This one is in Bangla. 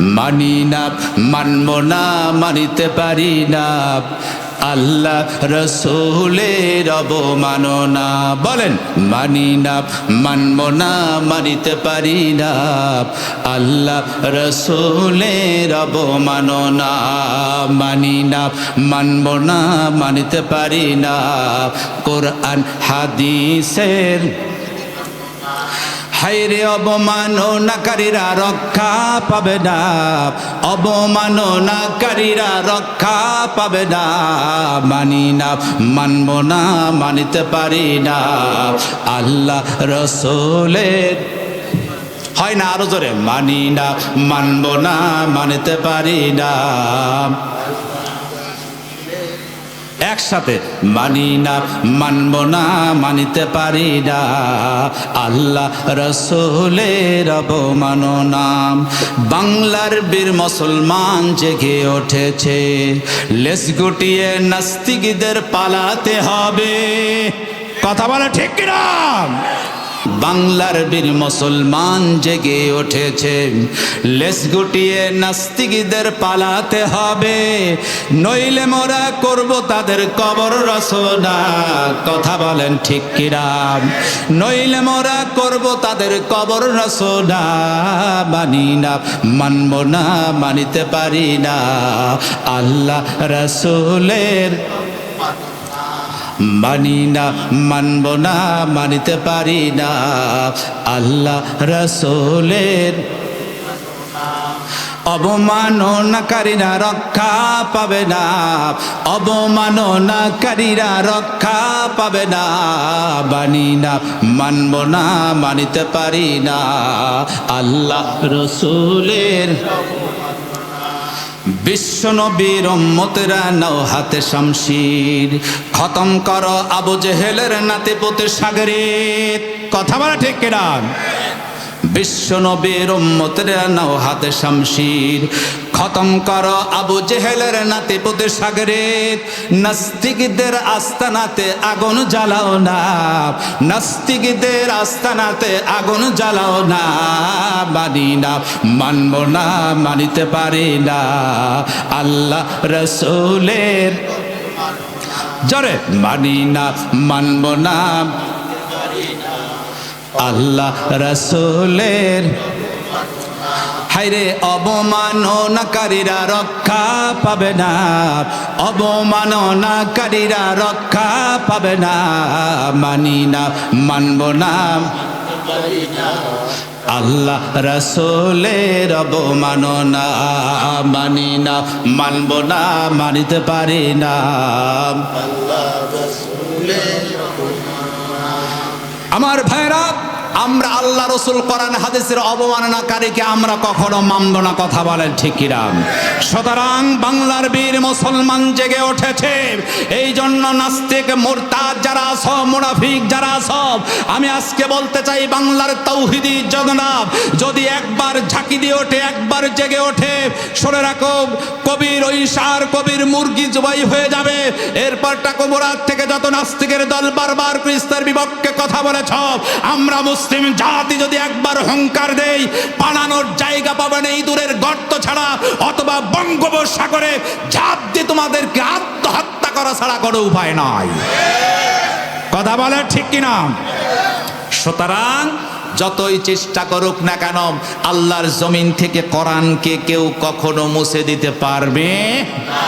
মানি না, মানব না, মানিতে পারি না। আল্লাহ রসুলের অবমাননা। বলেন, মানি না, মানব না, মানিতে পারি না। আল্লাহ রসুলের অবমাননা। মানি না, মানব না, মানিতে পারি না। কোরআন, হাদিসের হাইরে অবমাননাকারীরা রক্ষা পাবে না। অবমাননাকারীরা রক্ষা পাবে না। মানি না, মানব না, মানিতে পারি না। আল্লাহ রসুলের হয় না আরও জোরে। মানি না, মানব না, মানিতে পারি না। একসাথে মানি না, মানব না, মানিতে পারি না। আল্লাহ রসুলের অবমাননা বাংলার বীর মুসলমান জেগে ওঠেছে লেস গুটিয়ে নাস্তিকদের পালাতে হবে। কথা বলে ঠিক কিনা? বাংলার বীর মুসলমান জেগে উঠেছে। লেস গুটিয়ে নাস্তিকদের পালাতে হবে। নইলে মোরা করব তাদের কবর রসনা কথা বলেন ঠিক কিরাম নইলে মোরা করব তাদের কবর রসনা মানি না, মানব না, মানিতে পারি না। আল্লাহ রসুলের মানি না, মানব না, মানিতে পারি না। আল্লাহ রসুলের অবমাননাকারীরা রক্ষা পাবে না। অবমাননাকারীরা রক্ষা পাবে না। মানি না, মানব না, মানিতে পারি না। আল্লাহ রসুলের বিশ্ব নবীর উম্মতেরা নাও হাতে শামশির। খতম কর আবু জেহেলের নাতে পোতে সাগরের কথা বলা ঠিক কিনা বিশ্ব নবীর উম্মতেরা নাও হাতে শামশির। খতম কর আবু জেহেলের নাতে পোতে সাগরের। নাস্তিকদের আস্তানাতে আগুন জ্বালাও না। নাস্তিকদের আস্তানাতে আগুন জ্বালাও না। মানি না, মানব না, মানিতে পারি না। আল্লাহ রসুলের জরে, মানি না, মানব না। আল্লাহ রসুলের হাইরে অবমাননাকারীরা রক্ষা পাবে না। অবমাননাকারীরা রক্ষা পাবে না। মানি না, মানব না আল্লাহ রসুলের অবমাননা। মানি না, মানব না মানিতে পারি না। আমার ভাইরা আমরা আল্লাহ রসুল করান হাদিসের অবমাননাকারীকে আমরা কখনো মানব না, কথা বলেন ঠিক কিরাম সুতরাং বাংলার বীর মুসলমান জেগে উঠেছে। এই জন্য নাস্তিক, মোরতাদ যারা সব মুনাফিক যারা সব আমি আজকে বলতে চাই বাংলার তৌহিদি জগন্নাথ, যদি একবার ঝাঁকি দিয়ে ওঠে, একবার জেগে ওঠে, শুনে রাখো, কবির ওই সার, কবির মুরগি জবাই হয়ে যাবে। এরপর টাকুমুরাত থেকে যত নাস্তিকের দল বারবার ক্রিস্তার বিপক্ষে কথা বলেছ, আমরা মুসলিম জাতি যদি একবার হংকার দেই পালানোর জায়গা পাবেন এই দূরের গর্ত ছাড়া, অথবা বঙ্গোপসাগরে ঝাঁপ দিয়ে তোমাদেরকে আত্মহত্যা করা ছাড়া কোনো উপায় নয় কথা বলে ঠিক কিনা সুতরাং যতই চেষ্টা করুক না কেন, আল্লাহর জমিন থেকে কোরআনকে কেউ কখনো মুছে দিতে পারবে না।